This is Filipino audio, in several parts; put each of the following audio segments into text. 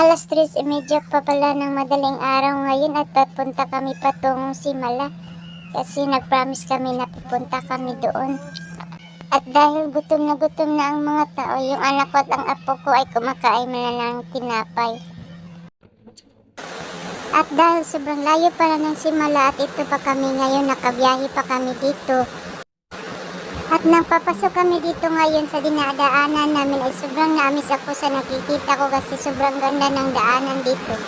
Alas 3.30 pa pala ng madaling araw ngayon at papunta kami patungong Simala. Kasi nag-promise kami na pupunta kami doon. At dahil gutom na gutom na ang mga tao, yung anak ko at ang apo ko ay kumakain na ng tinapay. At dahil sobrang layo pala ng Simala at ito pa kami ngayon, nakabiyahe pa kami dito. At nang kami dito ngayon sa dinadaanan namin ay sobrang naamis ako sa nakikita ko kasi sobrang ganda ng daanan dito.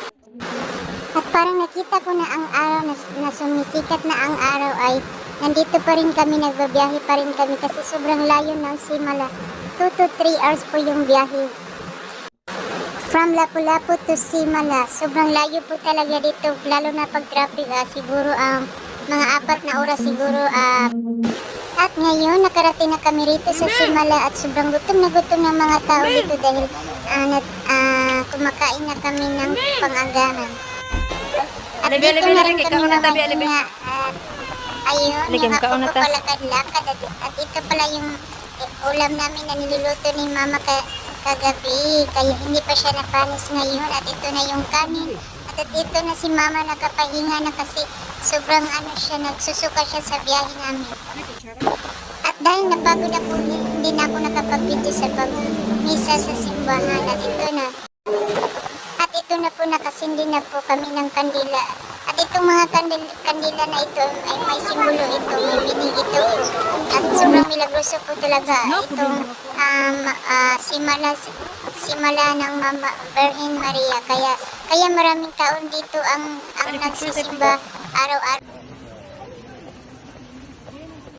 At parang nakita ko na ang araw na, na sumisikat na ang araw ay nandito pa rin kami, nagbabiyahe pa rin kami kasi sobrang layo ng Simala. 2 to 3 hours po yung biyahe. From Lapu-Lapu to Simala, sobrang layo po talaga dito, lalo na pag traffic, ah, siguro ang mga apat na oras siguro ah, at ngayon, nakarating na kami rito sa Simala at sobrang gutom na gutom ng mga tao dito dahil ah, nat, ah, kumakain na kami ng pangagahan. At Alibi, dito alibi, na rin alibi, kami na at ayun, yung ikaw ako na ko ta. palakad-lakad at, at ito pala yung eh, ulam namin na niluluto ni mama ka, kagabi. Kaya hindi pa siya napanis ngayon at ito na yung kanin. At, at ito na si mama nakapahinga na kasi sobrang ano siya, nagsusuka siya sa biyahe namin. Dahil napagod ako, hindi na ako nakapag-video sa pag-misa sa simbahan. At ito na. At ito na po, nakasindi na po kami ng kandila. At itong mga kandil, kandila na ito ay may simbolo ito, may binig ito. At sobrang milagroso po talaga itong um, ah, simala, simala ng Mama Virgin Maria. Kaya, kaya maraming taon dito ang, ang nagsisimba araw-araw.